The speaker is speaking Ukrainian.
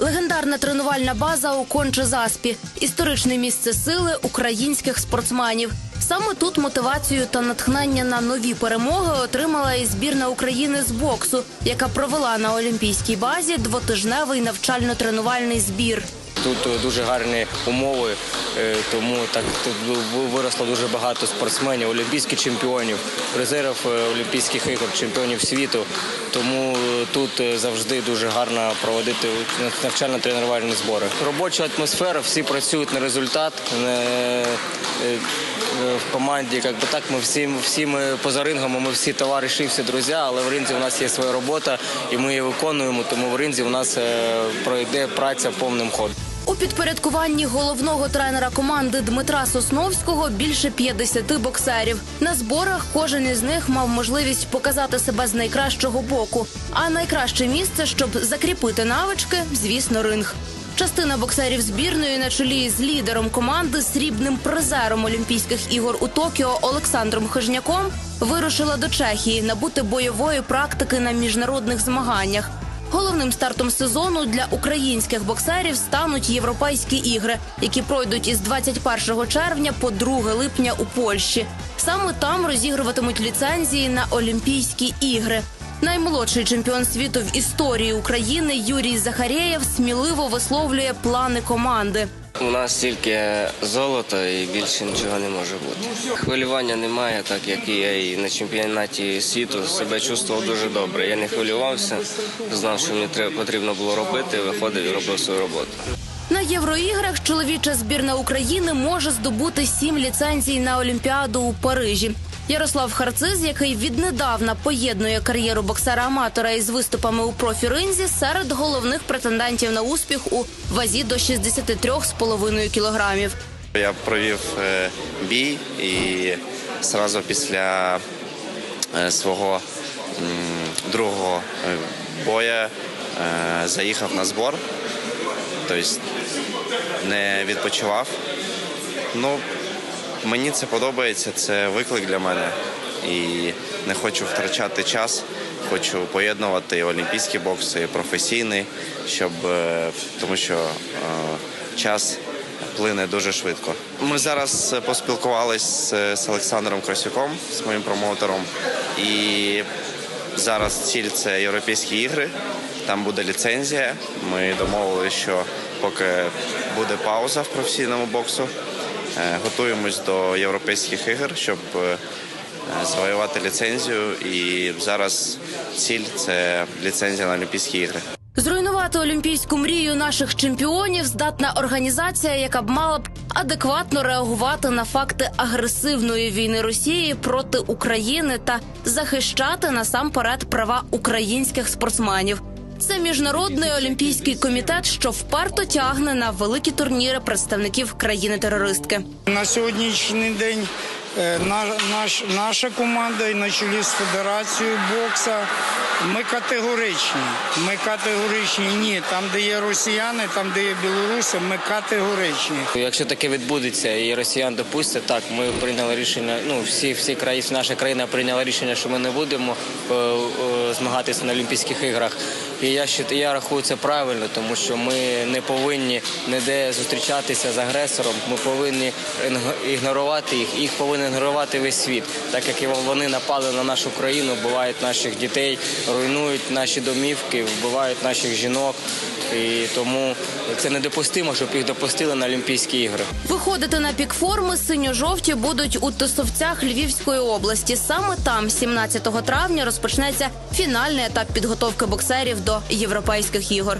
Легендарна тренувальна база у Конче-Заспі – історичне місце сили українських спортсменів. Саме тут мотивацію та натхнення на нові перемоги отримала і збірна України з боксу, яка провела на олімпійській базі двотижневий навчально-тренувальний збір. Тут е, дуже гарні умови, е, тому так тут виросло дуже багато спортсменів, олімпійських чемпіонів, призерів е, Олімпійських ігор, чемпіонів світу. Тому тут завжди дуже гарно проводити навчально-тренувальні збори. Робоча атмосфера, всі працюють на результат. В команді, як так, ми всі, всі ми поза рингом, ми всі товариші, всі друзі, але в ринзі у нас є своя робота, і ми її виконуємо. Тому в ринзі у нас пройде праця повним ходом. У підпорядкуванні головного тренера команди Дмитра Сосновського більше 50 боксерів. На зборах кожен із них мав можливість показати себе з найкращого боку. А найкраще місце, щоб закріпити навички, звісно, ринг. Частина боксерів збірної на чолі з лідером команди, срібним призером Олімпійських ігор у Токіо Олександром Хижняком вирушила до Чехії набути бойової практики на міжнародних змаганнях. Головним стартом сезону для українських боксерів стануть європейські ігри, які пройдуть із 21 червня по 2 липня у Польщі. Саме там розігруватимуть ліцензії на Олімпійські ігри. Наймолодший чемпіон світу в історії України Юрій Захарєєв сміливо висловлює плани команди. У нас тільки золото і більше нічого не може бути. Хвилювання немає, так як і я і на чемпіонаті світу себе чувствував дуже добре. Я не хвилювався, знав, що мені потрібно було робити, виходив і робив свою роботу. На євроіграх чоловіча збірна України може здобути сім ліцензій на Олімпіаду у Парижі. Ярослав Харциз, який віднедавна поєднує кар'єру боксера-аматора із виступами у профіринзі, серед головних претендентів на успіх у вазі до 63,5 кілограмів. Я провів е, бій і зразу після е, свого другого е, боя заїхав на збор, тобто не відпочивав. Ну, мені це подобається, це виклик для мене. І не хочу втрачати час. Хочу поєднувати і олімпійський бокс, і професійний, щоб е, тому що е, час плине дуже швидко. Ми зараз поспілкувалися з, Олександром Красюком, з моїм промоутером, і зараз ціль це європейські ігри. Там буде ліцензія. Ми домовилися, що поки буде пауза в професійному боксу, готуємось до європейських ігор, щоб е, завоювати ліцензію. І зараз ціль це ліцензія на Олімпійські ігри. Зруйнувати олімпійську мрію наших чемпіонів здатна організація, яка б мала б адекватно реагувати на факти агресивної війни Росії проти України та захищати насамперед права українських спортсменів. Це міжнародний олімпійський комітет, що вперто тягне на великі турніри представників країни-терористки. На сьогоднішній день е, на- наш, наша команда і на чолі з федерацією бокса. Ми категоричні. Ми категоричні. Ні, там, де є росіяни, там, де є білоруси, ми категоричні. Якщо таке відбудеться і росіян допустять, так ми прийняли рішення. Ну всі всі країни, наша країна прийняла рішення, що ми не будемо е, е, змагатися на Олімпійських іграх. І я я рахую це правильно, тому що ми не повинні ніде зустрічатися з агресором. Ми повинні ігнорувати їх. Їх повинен ігнорувати весь світ, так як вони напали на нашу країну, вбивають наших дітей, руйнують наші домівки, вбивають наших жінок. І тому це недопустимо, щоб їх допустили на Олімпійські ігри. Виходити на пік форми синьо-жовті будуть у Тосовцях Львівської області. Саме там, 17 травня, розпочнеться фінальний етап підготовки боксерів до європейських ігор.